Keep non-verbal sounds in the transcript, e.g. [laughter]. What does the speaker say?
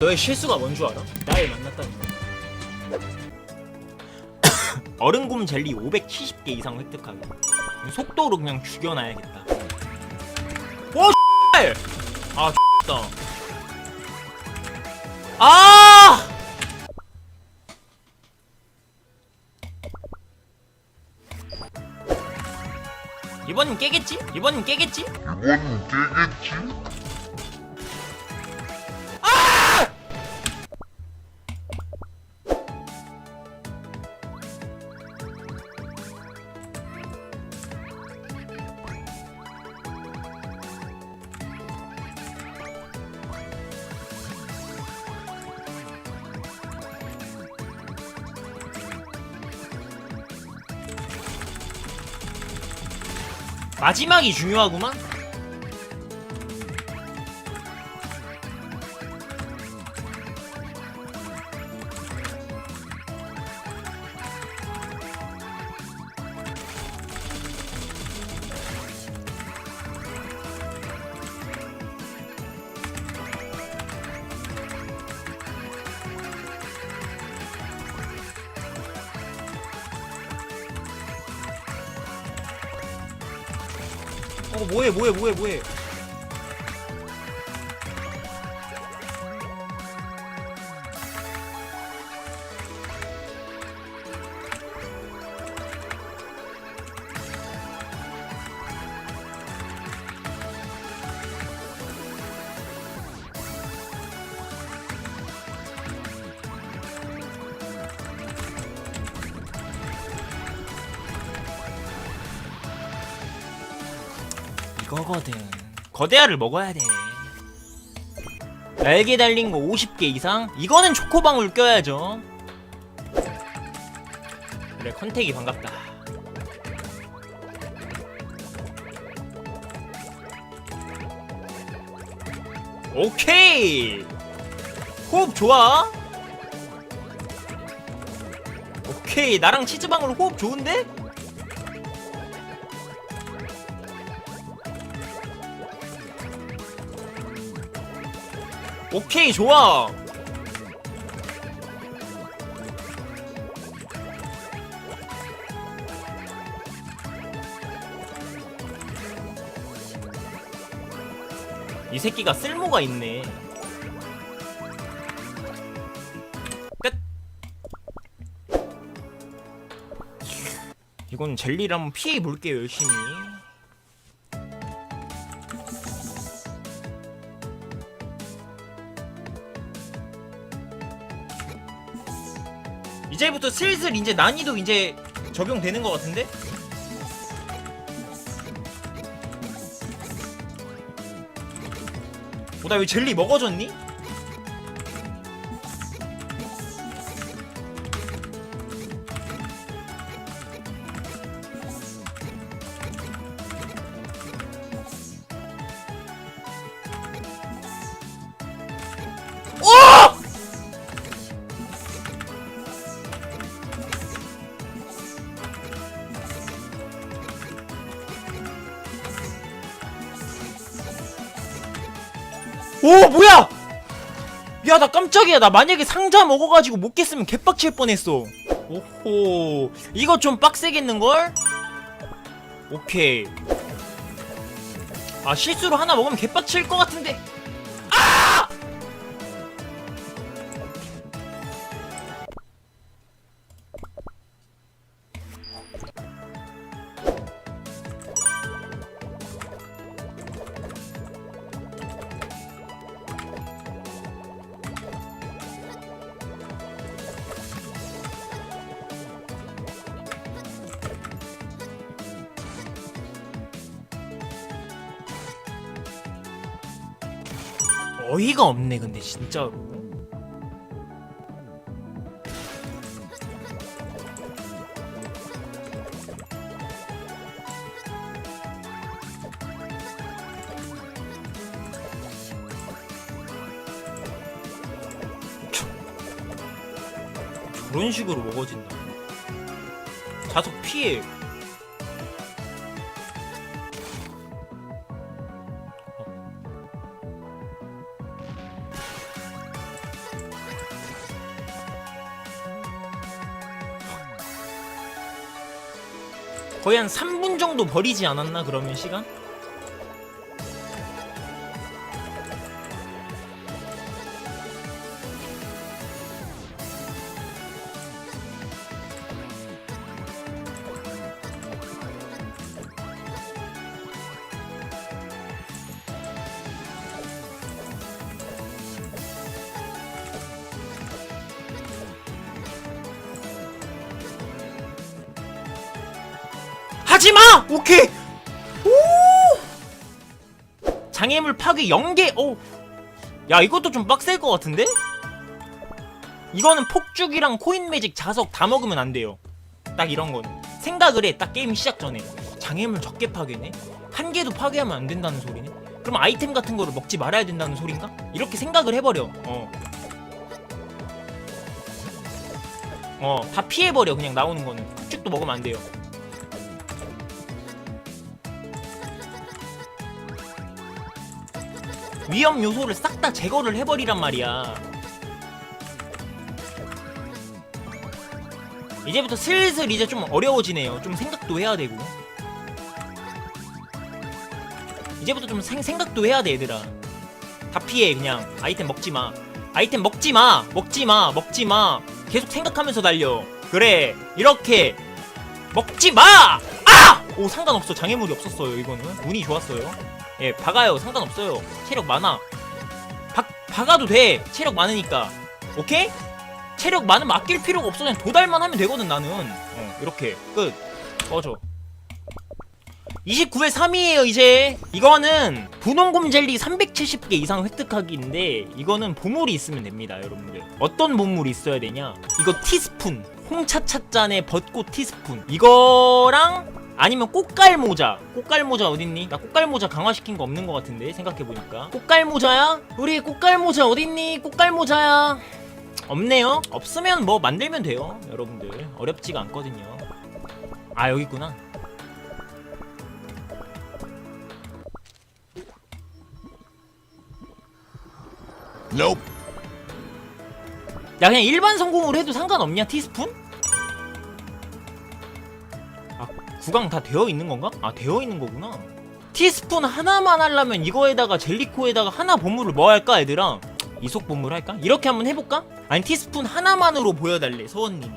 너의 실수가 뭔 줄 알아? 나를 만났다는 거. [coughs] 얼음곰 젤리 570개 이상 획득하기. 속도로 그냥 죽여놔야겠다. 오 X! 아 X다. 아! 이번엔 깨겠지? 이번엔 깨겠지? 이번엔 깨겠지? 마지막이 중요하구만. 어 뭐해 뭐해 뭐해 뭐해 이거거든. 거대알을 먹어야 돼. 날개 달린 거 50개 이상? 이거는 초코방울 껴야죠. 그래 컨택이 반갑다. 오케이! 호흡 좋아? 오케이 나랑 치즈방울 호흡 좋은데? 오케이 좋아. 이 새끼가 쓸모가 있네. 끝. 이건 젤리를 한번 피해 볼게요 열심히 이제부터 슬슬 이제 난이도 이제 적용되는 것 같은데? 어, 나왜 젤리 먹어졌니? 오 뭐야? 야 나 깜짝이야. 나 만약에 상자 먹어가지고 못 깼으면 개빡칠 뻔했어. 오호. 이거 좀 빡세겠는걸? 오케이. 아 실수로 하나 먹으면 개빡칠 것 같은데 어이가 없네 근데 진짜로. 저런 식으로 먹어진다. 자석 피해 거의 한 3분 정도 버리지 않았나 그러면 시간? 하지마! 오케이! 오! 장애물 파괴 0개, 오! 야, 이것도 좀 빡셀 것 같은데? 이거는 폭죽이랑 코인 매직 자석 다 먹으면 안 돼요. 딱 이런 거는. 생각을 해, 딱 게임 시작 전에. 장애물 적게 파괴네? 한 개도 파괴하면 안 된다는 소리네? 그럼 아이템 같은 거를 먹지 말아야 된다는 소린가? 이렇게 생각을 해버려, 어. 어, 다 피해버려, 그냥 나오는 거는. 폭죽도 먹으면 안 돼요. 위험 요소를 싹 다 제거를 해버리란 말이야. 이제부터 슬슬 이제 좀 어려워지네요. 좀 생각도 해야 되고. 이제부터 좀 생, 생각도 해야 돼, 얘들아. 다 피해, 그냥. 아이템 먹지 마. 아이템 먹지 마! 먹지 마! 먹지 마! 계속 생각하면서 달려. 그래, 이렇게. 먹지 마! 아! 오, 상관없어. 장애물이 없었어요, 이거는. 운이 좋았어요. 예, 박아요. 상관없어요. 체력 많아. 박, 박아도 돼. 체력 많으니까. 오케이? 체력 많으면 아낄 필요가 없어. 그냥 도달만 하면 되거든, 나는. 어, 이렇게. 끝. 꺼져. 29회 3위에요, 이제. 이거는 분홍곰 젤리 370개 이상 획득하기인데, 이거는 보물이 있으면 됩니다, 여러분들. 어떤 보물이 있어야 되냐? 이거 티스푼. 홍차차 잔의 벚꽃 티스푼. 이거랑 아니면 꽃갈 모자. 꽃갈 모자 어딨니? 나 꽃갈 모자 강화시킨 거 없는 것 같은데 생각해 보니까. 꽃갈 모자야? 우리 꽃갈 모자 어딨니? 꽃갈 모자야. 없네요. 없으면 뭐 만들면 돼요, 여러분들. 어렵지가 않거든요. 아 여기 있구나. Nope. 야 그냥 일반 성공으로 해도 상관없냐 티스푼? 구강 다 되어 있는 건가? 아 되어 있는 거구나 티스푼 하나만 하려면 이거에다가 젤리코에다가 하나 보물을 뭐 할까 얘들아? 이속 보물 할까? 이렇게 한번 해볼까? 아니 티스푼 하나만으로 보여달래 서원님이